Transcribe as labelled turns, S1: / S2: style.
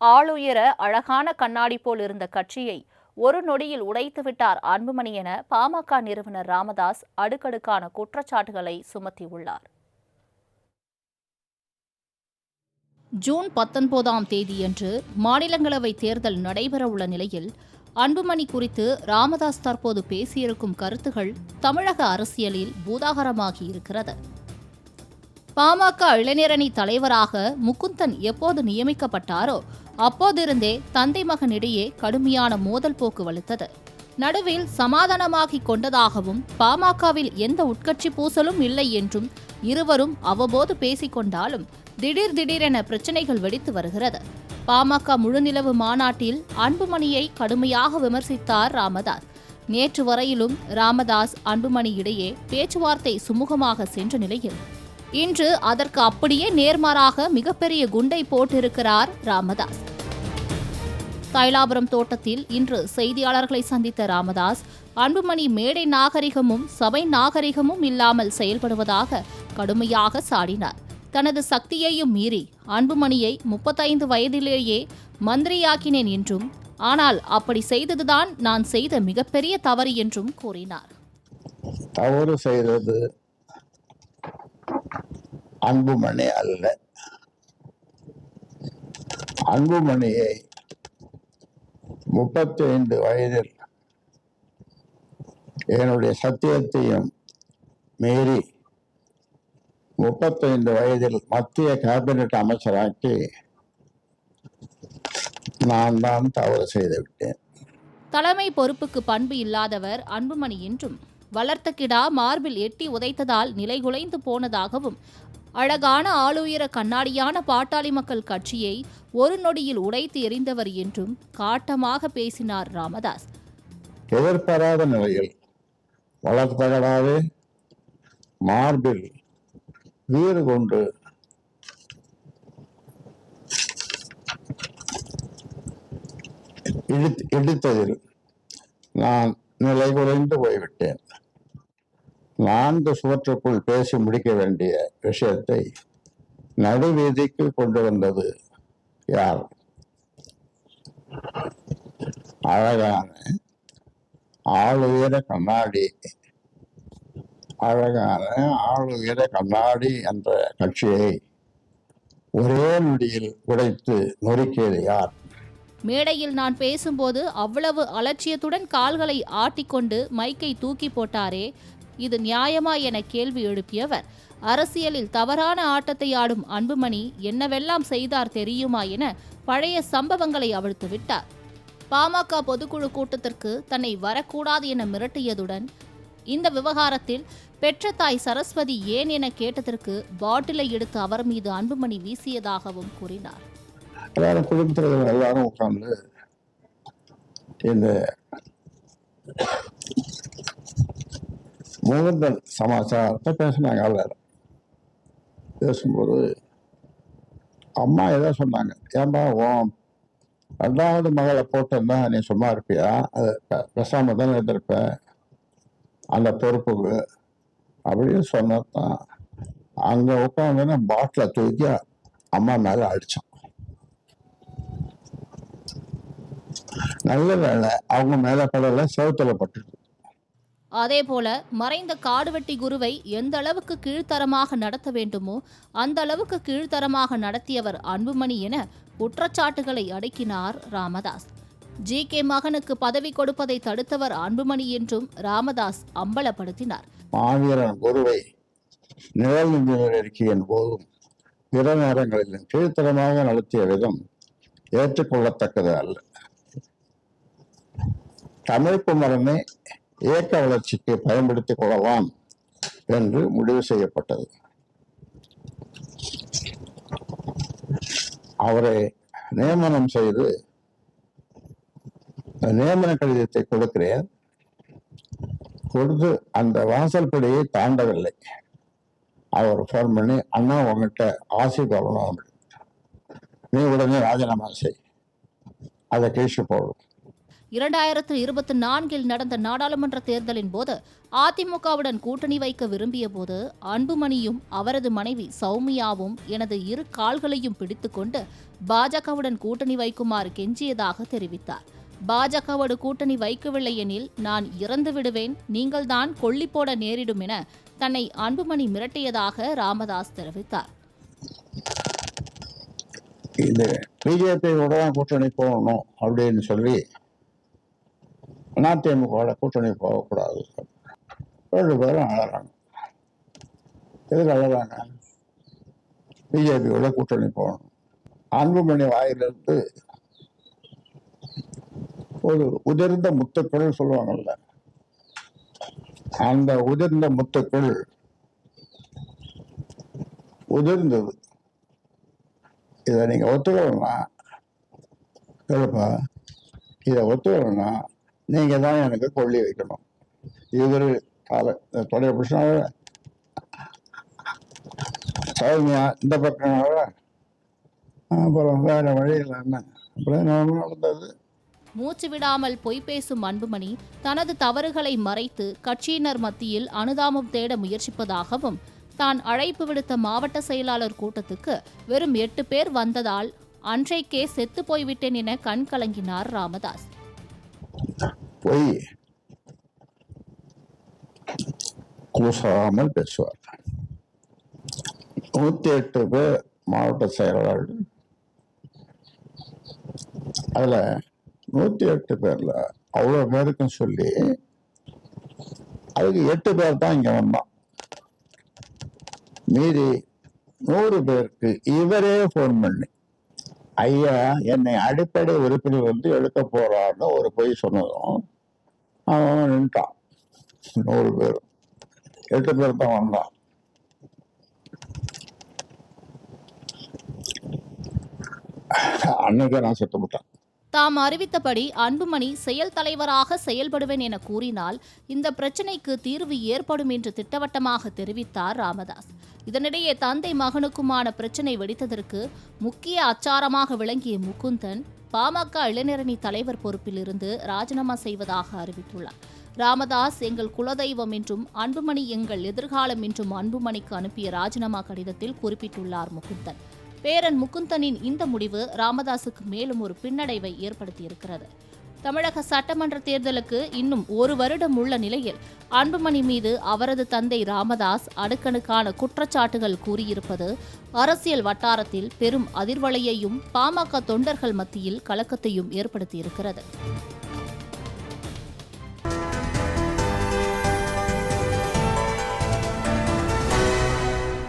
S1: ஆளுயர அழகான கண்ணாடி போல் இருந்த கட்சியை ஒரு நொடியில் உடைத்து விட்டார் அன்புமணி என பாமக நிறுவனர் ராமதாஸ் அடுக்கடுக்கான குற்றச்சாட்டுகளை சுமத்தியுள்ளார். ஜூன் பத்தொன்பதாம் தேதியன்று மாநிலங்களவை தேர்தல் நடைபெறவுள்ள நிலையில் அன்புமணி குறித்து ராமதாஸ் தற்போது பேசியிருக்கும் கருத்துகள் தமிழக அரசியலில் பூதாகரமாகி இருக்கிறது பாமக இளைஞரணி தலைவராக முகுந்தன் எப்போது நியமிக்கப்பட்டாரோ அப்போதிருந்தே தந்தை மகனிடையே கடுமையான மோதல் போக்கு வலுத்தது. நடுவில் சமாதானமாகிக் கொண்டதாகவும் பாமகவில் எந்த உட்கட்சி பூசலும் இல்லை என்றும் இருவரும் அவ்வப்போது பேசிக்கொண்டாலும் திடீர் திடீரென பிரச்சனைகள் வெடித்து வருகிறது. பாமக முழுநிலவு மாநாட்டில் அன்புமணியை கடுமையாக விமர்சித்தார் ராமதாஸ். நேற்று வரையிலும் ராமதாஸ் அன்புமணி இடையே பேச்சுவார்த்தை சுமூகமாக சென்ற நிலையில் இன்று அதற்கு அப்படியே நேர்மாறாக மிகப்பெரிய குண்டை போட்டிருக்கிறார் ராமதாஸ். தைலாபுரம் தோட்டத்தில் இன்று செய்தியாளர்களை சந்தித்த ராமதாஸ் அன்புமணி மேடை நாகரிகமும் சபை நாகரிகமும் இல்லாமல் செயல்படுவதாக கடுமையாக சாடினார். தனது சக்தியையும் மீறி அன்புமணியை முப்பத்தைந்து வயதிலேயே மந்திரியாக்கினேன் என்றும் ஆனால் அப்படி செய்ததுதான் நான் செய்த மிகப்பெரிய தவறு என்றும் கூறினார்.
S2: தவறு செய்தது அன்புமணி அல்ல. அன்புமணியை முப்பத்தி ஐந்து வயதில் என்னுடைய சத்தியத்தையும் மீறி முப்பத்தைந்து வயதில் மத்திய கேபினட் அமைச்சராக்கி நான் தான் தவறு செய்து விட்டேன்.
S1: தலைமை பொறுப்புக்கு பண்பு இல்லாதவர் அன்புமணி என்றும் வளர்த்த கிடா மார்பில் எட்டி உதைத்ததால் நிலைகுலைந்து போனதாகவும் அழகான ஆளுயர கண்ணாடியான பாட்டாளி மக்கள் கட்சியை ஒரு நொடியில் உடைத்து எறிந்தவர் என்றும் காட்டமாக பேசினார் ராமதாஸ்.
S2: எதிர்பாராத நிலையில் வளர்த்தகடாவே மார்பில் வீறு கொண்டு இடித்ததில் நான் நிலை குறைந்து போய்விட்டேன். நான்கு சுவற்றுக்குள் பேசி முடிக்க வேண்டிய விஷயத்தை நடுவீதிக்கு கொண்டு வந்தது யார்? அழகான ஆளுயர கண்ணாடி. அழகான ஆளுயர கண்ணாடி என்ற கட்சியை ஒரே நொடியில் உடைத்து நொறுக்கியது யார்?
S1: மேடையில் நான் பேசும்போது அவ்வளவு அலட்சியத்துடன் கால்களை ஆட்டிக்கொண்டு மைக்கை தூக்கி போட்டாரே இது நியாயமா என கேள்வி எழுப்பியவர். அரசியலில் தவறான ஆட்டத்தை ஆடும் அன்புமணி என்னவெல்லாம் செய்தார் தெரியுமா என பழைய சம்பவங்களை அவிழ்த்து விட்டார். பாமக பொதுக்குழு கூட்டத்திற்கு தன்னை வரக்கூடாது என மிரட்டியதுடன் இந்த விவகாரத்தில் பெற்ற தாய் சரஸ்வதி ஏன் என கேட்டதற்கு பாட்டிலை எடுத்து அவர் மீது அன்புமணி வீசியதாகவும் கூறினார்.
S2: குடும்பத்தில் எல்லாரும் உட்கார்ந்து இந்த முகுந்தன் சமாச்சாரத்தை பேசினாங்க அவர் பேசும்போது அம்மா ஏதோ சொன்னாங்க ஏன்பா உன் ரெண்டாவது மகளை போட்டிருந்தா நீ சும்மா இருப்பியா? அது பேசாம தானே இருந்திருப்ப. அந்த பொறுப்புக்கு அப்படின்னு சொன்னதான் அங்கே உட்காந்து பாட்டில தூக்கி அம்மா மேலே அடித்தோம் நல்ல வேலை அவங்க மேலே படலை செவத்துல பட்டுது
S1: அதேபோல மறைந்த காடுவெட்டி குருவை எந்த அளவுக்கு கீழ்த்தரமாக நடத்த வேண்டுமோ அந்த அளவுக்கு கீழ்த்தரமாக நடத்தியவர் அன்புமணி என குற்றச்சாட்டுகளை அடுக்கினார் ராமதாஸ். ஜி. கே. மகனுக்கு பதவி கொடுப்பதை தடுத்தவர் அன்புமணி என்றும் ராமதாஸ் அம்பலப்படுத்தினார்.
S2: மாவீரன் குருவை நிழல் நிபுணர் அறிக்கையின் போதும். பிற நேரங்களிலும் கீழ்த்தரமாக நடத்திய விதம் ஏற்றுக்கொள்ளத்தக்கது அல்ல. தமிழ் குமரனை இயக்க வளர்ச்சிக்கு பயன்படுத்திக் கொள்ளலாம் என்று முடிவு செய்யப்பட்டது. அவரை நியமனம் செய்து நியமன கடிதத்தை கொடுக்கிறேன். கொடுத்து அந்த வாசல்படியை தாண்டவில்லை. அவர் ஃபோன் பண்ணி அண்ணா உங்ககிட்ட ஆசி வரணும் நீ உடனே ராஜினாமா செய். அதை கேஷு போடும்
S1: இரண்டாயிரத்து இருபத்தி நான்கில் நடந்த நாடாளுமன்ற தேர்தலின் போது அதிமுகவுடன் கூட்டணி வைக்க விரும்பிய போது அன்புமணியும் அவரது மனைவி சௌமியாவும் எனது இரு கால்களையும் பிடித்துக்கொண்டு பாஜகவுடன் கூட்டணி வைக்குமாறு கெஞ்சியதாக தெரிவித்தார். பாஜகவோடு கூட்டணி வைக்கவில்லை எனில் நான் இறந்து விடுவேன் நீங்கள்தான் கொல்லி போட நேரிடும் என தன்னை அன்புமணி மிரட்டியதாக ராமதாஸ் தெரிவித்தார்.
S2: இது பிஜேபியோட தான் கூட்டணி போகணும் அப்படின்னு சொல்லி அதிமுகவோட கூட்டணி போகக்கூடாது. ரெண்டு பேரும் அழறாங்க. எதுக்கு அழறாங்க? பிஜேபியோட கூட்டணி போகணும். அன்புமணி வாயிலிருந்து ஒரு உதிர்ந்த முத்துக்கள் சொல்லுவாங்கல்ல. அந்த உதிர்ந்த முத்துக்கள் உதிர்ந்தது. இதை நீங்க ஒத்துக்கணும்னா கேளுப்பா. இதை ஒத்துக்கணும்னா நீங்க தான் எனக்கு கொள்ளி வைக்கணும். இவர் கால தொடைய புருஷனாக சௌமியா இந்த பக்கம் அப்புறம் வேற வழி இல்லை அப்புறம் நடந்தது?
S1: மூச்சு விடாமல் பொய் பேசும் அன்புமணி தனது தவறுகளை மறைத்து கட்சியினர் மத்தியில் அனுதாபம் தேட முயற்சிப்பதாகவும் தான் அழைப்பு விடுத்த மாவட்ட செயலாளர் கூட்டத்துக்கு வெறும் எட்டு பேர் வந்ததால் அன்றைக்கே செத்து போய்விட்டேன் என கண் கலங்கினார் ராமதாஸ்.
S2: போய் கூசாமல் பேசுவார் நூத்தி எட்டு பேர் மாவட்ட செயலாளர்கள் அதுல நூத்தி எட்டு பேர்ல அவ்வளவு பேருக்கும் சொல்லி அதுக்கு எட்டு பேர் தான் இங்க வந்தான் மீதி நூறு பேருக்கு இவரே போன் பண்ணி ஐயா என்னை அடிப்படை உறுப்பினர் வந்து எடுக்க போறான்னு ஒரு பொய் சொன்னதும் அவன் நின்ட்டான். நூறு பேர். எட்டு பேர் தான் வந்தான். அன்னைக்கு நான் செத்து விட்டேன்
S1: தாம் அறிவித்தபடி அன்புமணி செயல் தலைவராக செயல்படுவேன் என கூறினால் இந்த பிரச்சினைக்கு தீர்வு ஏற்படும் என்று திட்டவட்டமாக தெரிவித்தார் ராமதாஸ். இதனிடையே தந்தை மகனுக்குமான பிரச்சினை வெடித்ததற்கு முக்கிய அச்சாரமாக விளங்கிய முகுந்தன் பாமக இளைஞரணி தலைவர் பொறுப்பிலிருந்து ராஜினாமா செய்வதாக அறிவித்துள்ளார். ராமதாஸ் எங்கள் குலதெய்வம் என்றும் அன்புமணி எங்கள் எதிர்காலம் என்றும் அன்புமணிக்கு அனுப்பிய ராஜினாமா கடிதத்தில் குறிப்பிட்டுள்ளார் முகுந்தன். பேரன் முகுந்தனின் இந்த முடிவு ராமதாசுக்கு மேலும் ஒரு பின்னடைவை ஏற்படுத்தியிருக்கிறது. தமிழக சட்டமன்ற தேர்தலுக்கு இன்னும் ஒரு வருடம் உள்ள நிலையில் அன்புமணி மீது அவரது தந்தை ராமதாஸ் அடுக்கணுக்கான குற்றச்சாட்டுகள் கூறியிருப்பது அரசியல் வட்டாரத்தில் பெரும் அதிர்வலையையும் பாமக தொண்டர்கள் மத்தியில் கலக்கத்தையும் ஏற்படுத்தியிருக்கிறது.